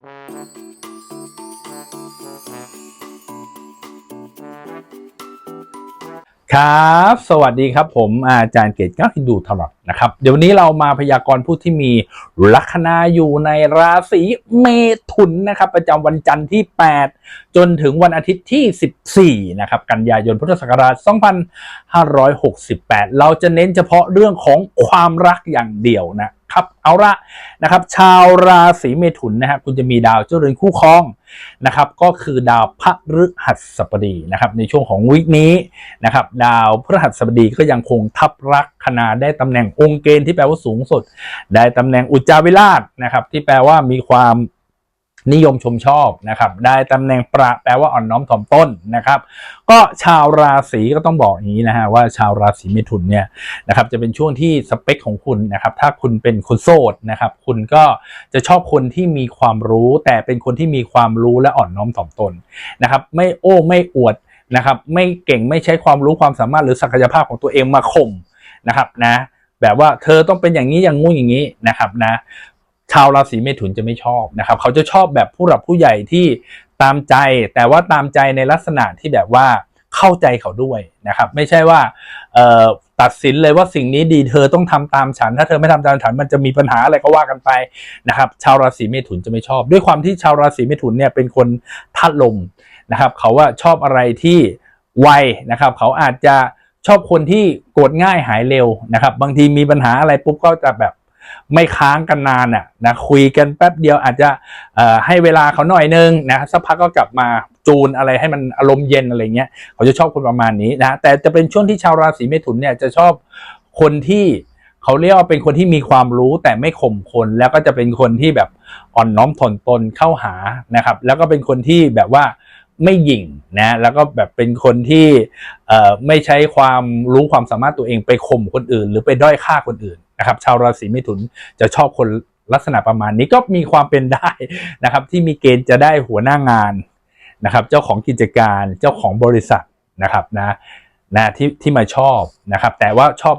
ครับ สวัสดีครับผมอาจารย์เกตก้าฮินดูธรรมนะครับเดี๋ยววันนี้เรามาพยากรณ์ผู้ที่มีลัคนาอยู่ในราศีเมถุนนะครับ ประจำวันจันทร์ที่ 8 จนถึงวันอาทิตย์ที่ 14 นะครับ กันยายนพุทธศักราช 2568 เราจะเน้นเฉพาะเรื่องของความรักอย่างเดียวนะครับ เอาละนะครับ ชาวราศีเมถุนนะครับคุณจะมีดาวเจ้าเรือนคู่ครองนะครับ ก็คือดาวพฤหัสบดีนะครับ ในช่วงของวิกนี้นะครับ ดาวพฤหัสบดีก็ยังคงทับลัคนาได้ตำแหน่งองค์เกณฑ์ที่แปลว่าสูงสุด ได้ตำแหน่งอุจจาวิราชนะครับ ที่แปลว่ามีความนิยมชมชอบนะครับ ได้ตำแหน่งประแปลว่าอ่อนน้อมถ่อมต้นนะครับ ก็ชาวราศีก็ต้องบอกอย่างนี้นะฮะว่าชาวราศีเมถุนเนี่ยนะครับจะเป็นช่วงที่สเปคของคุณนะครับ ถ้าคุณเป็นคนโสดนะครับ คุณก็จะชอบคนที่มีความรู้ แต่เป็นคนที่มีความรู้และอ่อนน้อมถ่อมตนนะครับ ไม่โอ้ไม่อวดนะครับ ไม่เก่งไม่ใช้ความรู้ความสามารถหรือศักยภาพของตัวเองมาข่มนะครับนะ แบบว่าเธอต้องเป็นอย่างนี้อย่างงู้นอย่างนี้นะครับนะ ชาวราศีเมถุนจะไม่ชอบนะครับ เขาจะชอบแบบผู้หลักผู้ใหญ่ที่ตามใจ แต่ว่าตามใจในลักษณะที่แบบว่าเข้าใจเขาด้วยนะครับ ไม่ใช่ว่าตัดสินเลยว่าสิ่งนี้ดีเธอต้องทำตามฉัน ถ้าเธอไม่ทำตามฉันมันจะมีปัญหาอะไรก็ว่ากันไปนะครับ ชาวราศีเมถุนจะไม่ชอบ ด้วยความที่ชาวราศีเมถุนเนี่ยเป็นคนธาตุลมนะครับ เขาว่าชอบอะไรที่ไวนะครับ เขาอาจจะ ชอบคนที่โกรธง่ายหายเร็วนะครับ บางทีมีปัญหาอะไรปุ๊บก็จะแบบไม่ค้างกันนานอะนะคุยกันแป๊บเดียวอาจจะให้เวลาเขาหน่อยนึงนะสักพักก็กลับมาจูนอะไรให้มันอารมณ์เย็นอะไรเงี้ยเขาจะชอบคนประมาณนี้นะแต่จะเป็นช่วงที่ชาวราศีเมถุนเนี่ยจะชอบคนที่เขาเรียกว่าเป็นคนที่มีความรู้แต่ไม่ข่มคนแล้วก็จะเป็นคนที่แบบอ่อนน้อมถ่อมตนเข้าหานะครับ แล้วก็เป็นคนที่แบบว่า ไม่หยิ่งนะแล้วก็แบบเป็นคนที่ไม่ใช้ความรู้ความสามารถตัวเองไปข่มคนอื่น หรือไปด้อยค่าคนอื่นนะครับ ชาวราศีเมถุนจะชอบคนลักษณะประมาณนี้ก็มีความเป็นได้นะครับ ที่มีเกณฑ์จะได้หัวหน้างานนะครับ เจ้าของกิจการเจ้าของบริษัทนะครับนะนะที่ที่มาชอบนะครับ แต่ว่าชอบ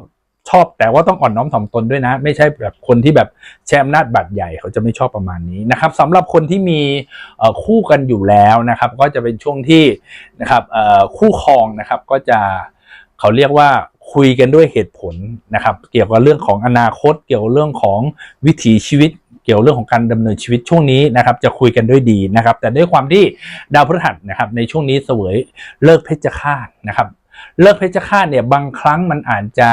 ชอบแต่ว่าต้องอ่อนน้อมถ่อมตนด้วยนะ ไม่ใช่แบบคนที่แบบแชมนาจบัตรใหญ่เขาจะไม่ชอบประมาณนี้นะครับสำหรับคนที่มีคู่กันอยู่แล้วนะครับ ก็จะเป็นช่วงที่นะครับคู่ครองนะครับก็จะเขาเรียกว่าคุยกันด้วยเหตุผลนะครับ เกี่ยวกับเรื่องของอนาคต เกี่ยวกับเรื่องของวิถีชีวิต เกี่ยวเรื่องของการดำเนินชีวิตช่วงนี้นะครับ จะคุยกันด้วยดีนะครับ แต่ด้วยความที่ดาวพฤหัสนะครับ ในช่วงนี้เสวยเลิกเพชฌฆาตนะครับ เลิกเพชฌฆาตเนี่ยบางครั้งมันอาจจะ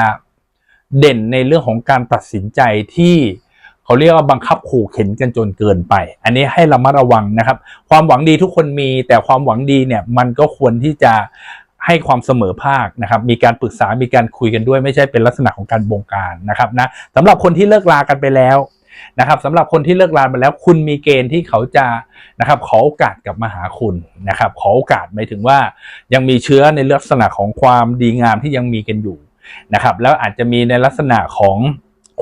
เด่นในเรื่องของการตัดสินใจที่เขาเรียกว่าบังคับขู่เข็นกันจนเกินไป อันนี้ให้ระมัดระวังนะครับ ความหวังดีทุกคนมีแต่ความหวังดีเนี่ยมันก็ควรที่จะให้ความเสมอภาคนะครับ มีการปรึกษา มีการคุยกันด้วย ไม่ใช่เป็นลักษณะของการบงการนะครับนะสำหรับคนที่เลิกลากันไปแล้วนะครับสำหรับคนที่เลิกลาไปแล้ว คุณมีเกณฑ์ที่เขาจะนะครับขอโอกาสกลับมาหาคุณนะครับ ขอโอกาสหมายถึงว่ายังมีเชื้อในลักษณะของความดีงามที่ยังมีกันอยู่ นะครับ แล้วอาจจะมีในลักษณะของ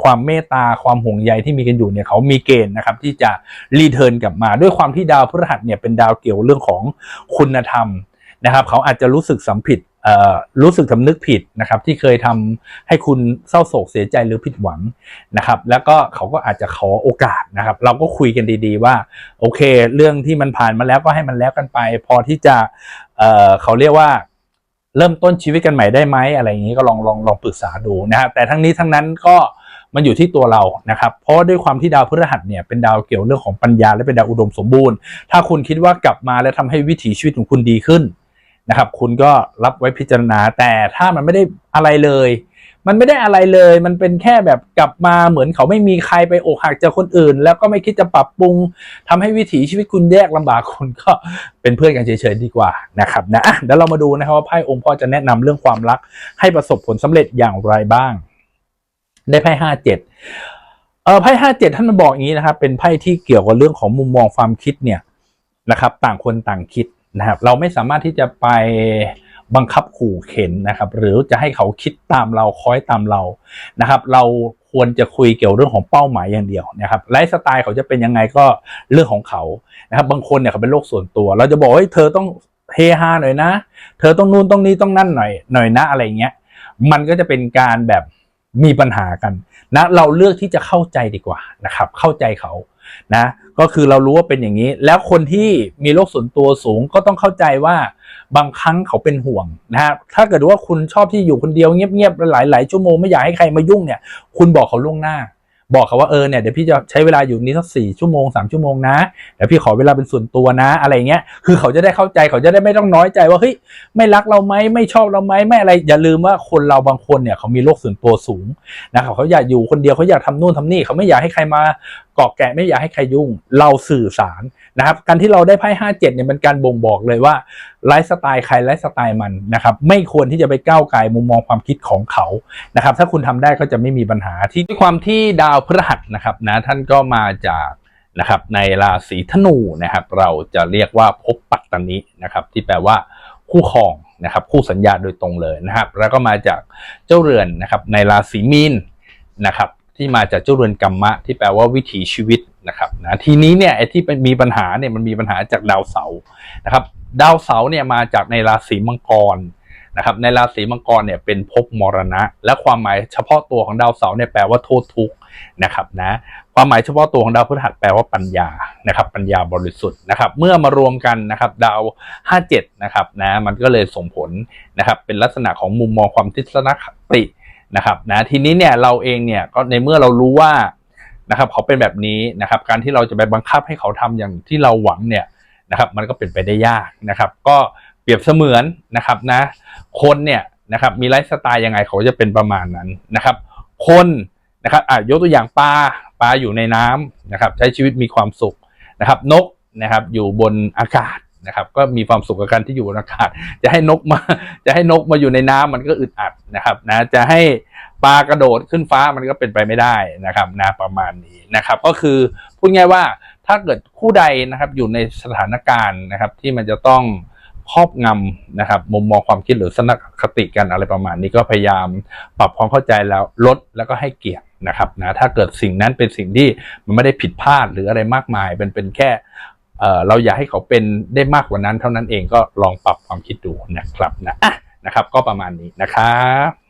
ความเมตตาความห่วงใยที่มีกันอยู่เนี่ยเขามีเกณฑ์นะครับที่จะรีเทิร์นกลับมาด้วยความที่ดาวพฤหัสเนี่ยเป็นดาวเกี่ยวเรื่องของคุณธรรมนะครับ เขาอาจจะรู้สึกสำผิดรู้สึกสำนึกผิดนะครับ ที่เคยทำให้คุณเศร้าโศกเสียใจหรือผิดหวังนะครับ แล้วก็เขาก็อาจจะขอโอกาสนะครับ เราก็คุยกันดี ๆ ว่า โอเค เรื่องที่มันผ่านมาแล้วก็ให้มันแล้วกันไป พอที่จะเเขาเรียกว่า เริ่มต้นชีวิตกันใหม่ได้ไหมอะไรอย่างนี้ก็ลองลองลองปรึกษาดูนะครับแต่ทั้งนี้ทั้งนั้นก็มันอยู่ที่ตัวเรานะครับ เพราะว่าด้วยความที่ดาวพฤหัสเนี่ยเป็นดาวเกี่ยวเรื่องของปัญญาและเป็นดาวอุดมสมบูรณ์ ถ้าคุณคิดว่ากลับมาแล้วทำให้วิถีชีวิตของคุณดีขึ้นนะครับ คุณก็รับไว้พิจารณาแต่ถ้ามันไม่ได้อะไรเลย มันไม่ได้อะไรเลย มันเป็นแค่แบบกลับมาเหมือนเขาไม่มีใครไปอกหักจากคนอื่น แล้วก็ไม่คิดจะปรับปรุงทำให้วิถีชีวิตคุณแยกลำบากคุณก็เป็นเพื่อนกันเฉยๆดีกว่านะครับนะเดี๋ยวเรามาดูนะครับว่าไพ่องค์พ่อจะแนะนำเรื่องความรัก ให้ประสบผลสำเร็จอย่างไรบ้าง ได้ไพ่ห้าเจ็ดเออไพ่ห้าเจ็ดท่านมาบอกอย่างนี้นะครับ เป็นไพ่ที่เกี่ยวกับเรื่องของมุมมองความคิดเนี่ยนะครับ ต่างคนต่างคิดนะครับ เราไม่สามารถที่จะไป บังคับขู่เข็นนะครับ หรือจะให้เขาคิดตามเราคอยตามเรานะครับ เราควรจะคุยเกี่ยวเรื่องของเป้าหมายอย่างเดียวนะครับไลฟ์สไตล์เขาจะเป็นยังไงก็เรื่องของเขานะครับ บางคนเนี่ยเขาเป็นโรคส่วนตัว เราจะบอกว่าเธอต้องเฮฮาหน่อยนะ เธอต้องนู่นต้องนี้ต้องนั่นหน่อยหน่อยนะอะไรเงี้ยมันก็จะเป็นการแบบมีปัญหากันนะเราเลือกที่จะเข้าใจดีกว่านะครับ เข้าใจเขานะ ก็คือเรารู้ว่าเป็นอย่างนี้ แล้วคนที่มีโรคส่วนตัวสูงก็ต้องเข้าใจว่าบางครั้งเขาเป็นห่วงนะฮะถ้าเกิดว่าคุณชอบที่อยู่คนเดียวเงียบๆหลายๆชั่วโมงไม่อยากให้ใครมายุ่งเนี่ย คุณบอกเขาล่วงหน้า บอกเขาว่าเออเนี่ยเดี๋ยวพี่จะใช้เวลาอยู่นี้สักสี่ชั่วโมงสามชั่วโมงนะเดี๋ยวพี่ขอเวลาเป็นส่วนตัวนะ อะไรเงี้ยคือเขาจะได้เข้าใจเขาจะได้ไม่ต้องน้อยใจว่าเฮ้ยไม่รักเราไหมไม่ชอบเราไหมไม่อะไรอย่าลืมว่าคนเราบางคนเนี่ยเขามีโรคส่วนตัวสูงนะครับเขาอยากอยู่คนเดียวเขาอยากทำนู่นทำนี่เขาไม่อยากให้ใครมา เกาะแกะไม่อยากให้ใครยุ่ง เราสื่อสารนะครับการที่เราได้ไพ่ห้าเจ็ดเนี่ยเป็นการบ่งบอกเลยว่าไลฟ์สไตล์ใครไลฟ์สไตล์มันนะครับไม่ควรที่จะไปก้าวไก่มุมมองความคิดของเขานะครับถ้าคุณทำได้ก็จะไม่มีปัญหาที่ด้วยความที่ดาวพฤหัสนะครับนะท่านก็มาจากนะครับในราศีธนูนะครับเราจะเรียกว่าภพปัตตนินะครับที่แปลว่าคู่ครองนะครับคู่สัญญาโดยตรงเลยนะครับแล้วก็มาจากเจ้าเรือนนะครับในราศีมีนนะครับ ที่มาจากเจ้าเรือนกัมมะ ที่แปลว่าวิถีชีวิตนะครับนะทีนี้เนี่ยไอ้ที่มีปัญหาเนี่ยมันมีปัญหาจากดาวเสาร์นะครับ ดาวเสาร์เนี่ยมาจากในราศีมังกรนะครับในราศีมังกรเนี่ยเป็นภพมรณะ และความหมายเฉพาะตัวของดาวเสาร์เนี่ยแปลว่าโทษทุกข์นะครับนะความหมายเฉพาะตัวของดาวพฤหัสแปลว่าปัญญานะครับปัญญาบริสุทธิ์นะครับเมื่อมารวมกันนะครับดาว 57 นะครับนะมันก็เลยส่งผลนะครับเป็นลักษณะของมุมมองความทิศนคติ นะครับนะทีนี้เนี่ยเราเองเนี่ยก็ในเมื่อเรารู้ว่านะครับเขาเป็นแบบนี้นะครับ การที่เราจะไปบังคับให้เขาทำอย่างที่เราหวังเนี่ยนะครับ มันก็เป็นไปได้ยากนะครับ ก็เปรียบเสมือนนะครับนะ คนเนี่ยนะครับมีไลฟ์สไตล์ยังไงเขาจะเป็นประมาณนั้นนะครับ คนนะครับอะยกตัวอย่างปลาปลาอยู่ในน้ำนะครับ ใช้ชีวิตมีความสุขนะครับ นกนะครับ อยู่บนอากาศ นะครับก็มีความสุขกับการที่อยู่บนอากาศ จะให้นกมาจะให้นกมาอยู่ในน้ำมันก็อึดอัดนะครับนะจะให้ปลากระโดดขึ้นฟ้ามันก็เป็นไปไม่ได้นะครับนะประมาณนี้นะครับ ก็คือพูดง่ายว่าถ้าเกิดคู่ใดนะครับอยู่ในสถานการณ์นะครับที่มันจะต้องครอบงำนะครับมุมมองความคิดหรือสนคติกันอะไรประมาณนี้ก็พยายามปรับความเข้าใจแล้วลดแล้วก็ให้เกียรตินะครับนะถ้าเกิดสิ่งนั้นเป็นสิ่งที่มันไม่ได้ผิดพลาดหรืออะไรมากมายเป็นเป็นแค่ เราอยากให้เขาเป็นได้มากกว่านั้นเท่านั้นเองก็ลองปรับความคิดดูนะครับนะอะนะครับ ก็ประมาณนี้นะครับ